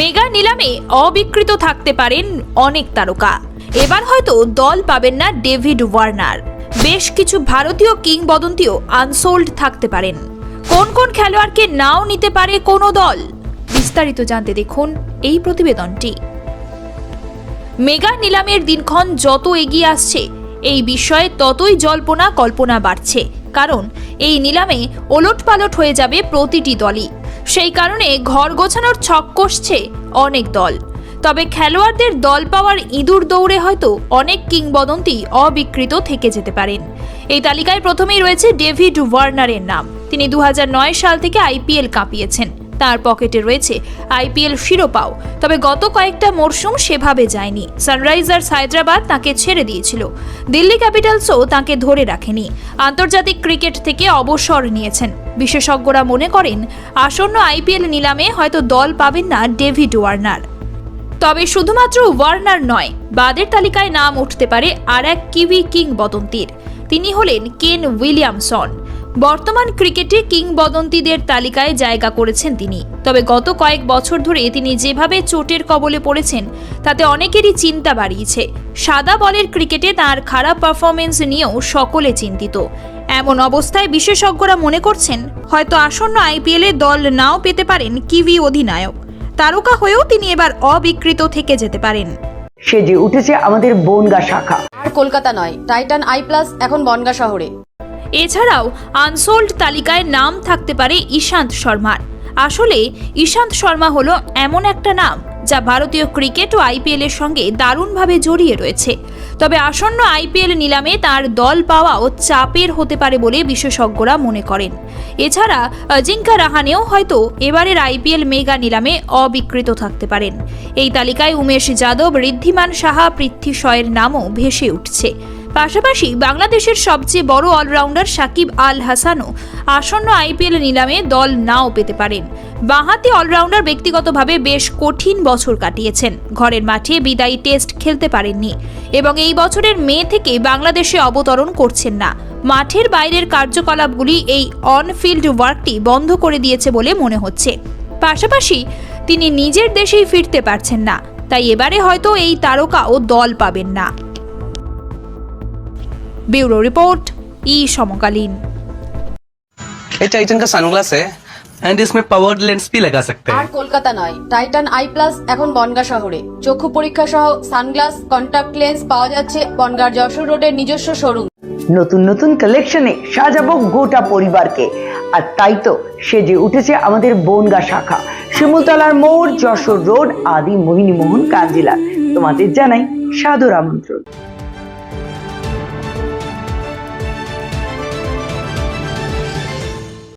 Mega নিলামে অবিকৃত থাকতে পারেন অনেক তারকা। এবার হয়তো দল পাবেন না ডেভিড ওয়ার্নার। বেশ কিছু ভারতীয় কিংবদন্তিও আনসোল্ড থাকতে পারেন। কোন কোন খেলোয়াড়কে নাও নিতে পারে কোনো দল? বিস্তারিত জানতে দেখুন এই প্রতিবেদনটি। মেগা নিলামের দিনক্ষণ যত এগিয়ে আসছে, এই বিষয়ে ততই জল্পনা কল্পনা বাড়ছে। কারণ এই নিলামে ওলটপালট হয়ে যাবে প্রতিটি দলই। সেই কারণে ঘর গোছানোর ছক কষছে অনেক দল। তবে খেলোয়াড়দের দল পাওয়ার ইঁদুর দৌড়ে হয়তো অনেক কিংবদন্তি অবিকৃত থেকে যেতে পারেন। এই তালিকায় প্রথমেই রয়েছে ডেভিড ওয়ার্নারের নাম। তিনি দু হাজার নয় সাল থেকে আইপিএল কাঁপিয়েছেন। তার পকেটে রয়েছে আইপিএল শিরোপাও। তবে গত কয়েকটা মরশুম সেভাবে যায়নি। সানরাইজার্স হায়দ্রাবাদ তাকে ছেড়ে দিয়েছিল। দিল্লি ক্যাপিটালসও তাকে ধরে রাখেনি। আন্তর্জাতিক ক্রিকেট থেকে অবসর নিয়েছেন। বিশেষজ্ঞরা মনে করেন, আসন্ন আইপিএল নিলামে হয়তো দল পাবেন না ডেভিড ওয়ার্নার। তবে শুধুমাত্র ওয়ার্নার নয়, বাদের তালিকায় নাম উঠতে পারে আর এক কিউই কিংবদন্তির। তিনি হলেন কেন উইলিয়ামসন। বর্তমান ক্রিকেটে কিংবদন্তিদের তালিকায় জায়গা করেছেন তিনি। তবে গত কয়েক বছর ধরে তিনি যেভাবে চোটের কবলে পড়েছেন তাতে অনেকেরই চিন্তা বাড়িয়েছে। সাদা বলের ক্রিকেটে তার খারাপ পারফরমেন্স নিয়েও সকলে চিন্তিত। এমন অবস্থায় বিশেষজ্ঞরা মনে করছেন হয়তো আসন্ন আইপিএলে দল নাও পেতে পারেন কিভি অধিনায়ক। তারকা হয়েও তিনি এবার অবিকৃত থেকে যেতে পারেন। সেজে উঠেছে আমাদের বনগা শাখা। আর কলকাতা নয় টাইটান আই প্লাস এখন বনগা শহরে। এছাড়াও আনসোল্ড তালিকায় নাম থাকতে পারে ঈশান্ত শর্মার। আসলে ঈশান্ত শর্মা হলো এমন একটা নাম যা ভারতীয় ক্রিকেট ও আইপিএল এর সঙ্গে দারুণভাবে জড়িয়ে রয়েছে। তবে আসন্ন আইপিএল নিলামে তার দল পাওয়াও চাপের হতে পারে বলে বিশেষজ্ঞরা মনে করেন। এছাড়া অজিঙ্কা রাহানেও হয়তো এবারের আইপিএল মেগা নিলামে অবিকৃত থাকতে পারেন। এই তালিকায় উমেশ যাদব, ঋদ্ধিমান সাহা, পৃথ্বী শয়ের নামও ভেসে উঠছে। পাশাপাশি বাংলাদেশের সবচেয়ে বড় অলরাউন্ডার সাকিব আল হাসানও আসন্ন আইপিএল নিলামে দল নাও পেতে পারেন বাঁহাতি অলরাউন্ডার ব্যক্তিগতভাবে বেশ কঠিন বছর কাটিয়েছেন। ঘরের মাঠে বিদায়ী টেস্ট খেলতে পারেননি এবং এই বছরের মে থেকে বাংলাদেশে অবতরণ করছেন না। মাঠের বাইরের কার্যকলাপগুলি এই অনফিল্ড ওয়ার্কটি বন্ধ করে দিয়েছে বলে মনে হচ্ছে। পাশাপাশি তিনি নিজের দেশেই ফিরতে পারছেন না। তাই এবারে হয়তো এই তারকাও দল পাবেন না। ब्यूरो रिपोर्ट ई समकालीन ये टाइटन का सनग्लास है एंड इसमें पावर्ड लेंस भी लगा सकते আর हैं কলকাতা নয় টাইটান আই প্লাস এখন বনগা শহরে চক্ষু পরীক্ষা সহ সানগ্লাস কন্টাক্ট লেন্স পাওয়া যাচ্ছে বনগার যশোর রোডের নিজস্ব শোরুম নতুন নতুন কালেকশনে সাজাবো গোটা পরিবারকে আর তাই তো সেজে উঠেছে আমাদের বনগা শাখা শিমুলতলার মোড় যশোর রোড আদি মোহিনী মোহন কাঞ্জিলা তোমাদের জানাই সাদর আমন্ত্রণ